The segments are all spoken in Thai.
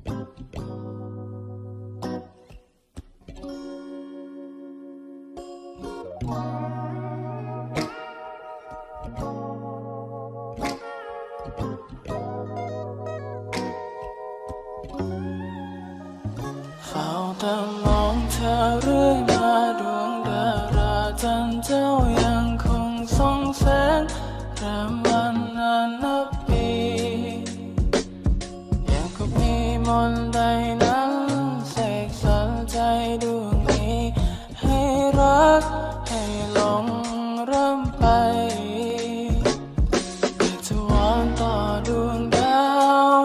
เฝ้าแต่มองเธอเรื่อยมาดวงดาราจันทร์เจ้ายังคงส่องแสงแรมวันนานนั นต์ใดนั้นเสกสรรใจดวงนี้ ให้รักให้หลงเริ่มไปจะวอนต่อดวงดาว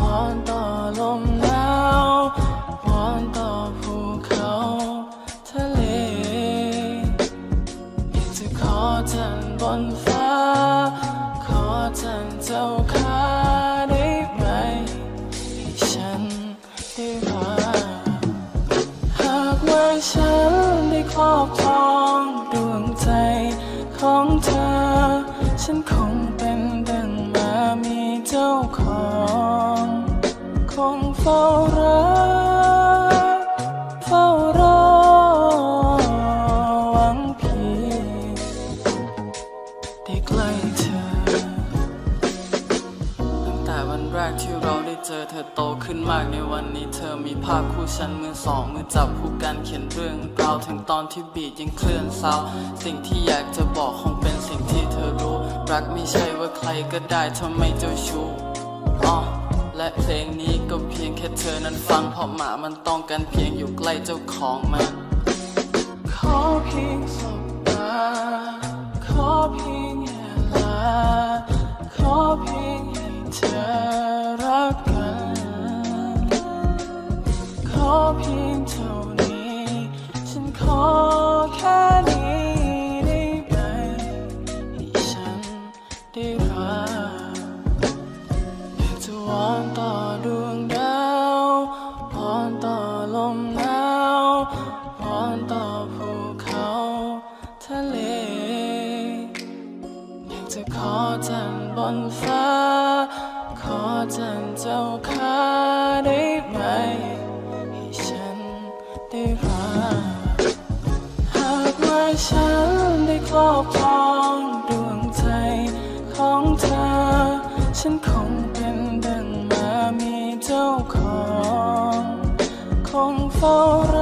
วอนต่อลมหนาววอนต่อภูเขาทะเลจะขอจันทร์บนฟ้า ขอจันทร์เจ้าขา ฉันได้ครอบครองดวงใจของเธอ ฉันคงเป็นดังมามีเจ้าของ คงเฝ้ารอ รกที่เราได้เจอเธอโตขึ้นมากในวันนี้เธอมีภาพคู่ฉันมือสองมือจับคู่กันเขียนเรื่องราวถึงตอนที่บีดยังเคลื่อนเศร้าสิ่งที่อยากจะบอกคงเป็นสิ่งที่เธอรู้ รักไม่ใช่ว่าใครก็ได้ทำไมเจ้าชู้อ๋อและเพลงนี้ก็เพียงแค่เธอนั้นฟังเพราะหมามันต้องการเพียงอยู่ใกล้เจ้าของมันขอเพียง ขอแค่นี้ได้ไหมให้ฉันได้รักอยากจะวอนต่อดวงดาววอนต่อลมหนาววอนต่อภูเขาทะเล อยากจะขอจันทร์บนฟ้า ขอจันทร์เจ้าขา ครอบครองดวงใจของเธอ ฉันคงเป็นดังมามีเจ้าของ คงเฝ้ารอ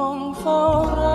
For us.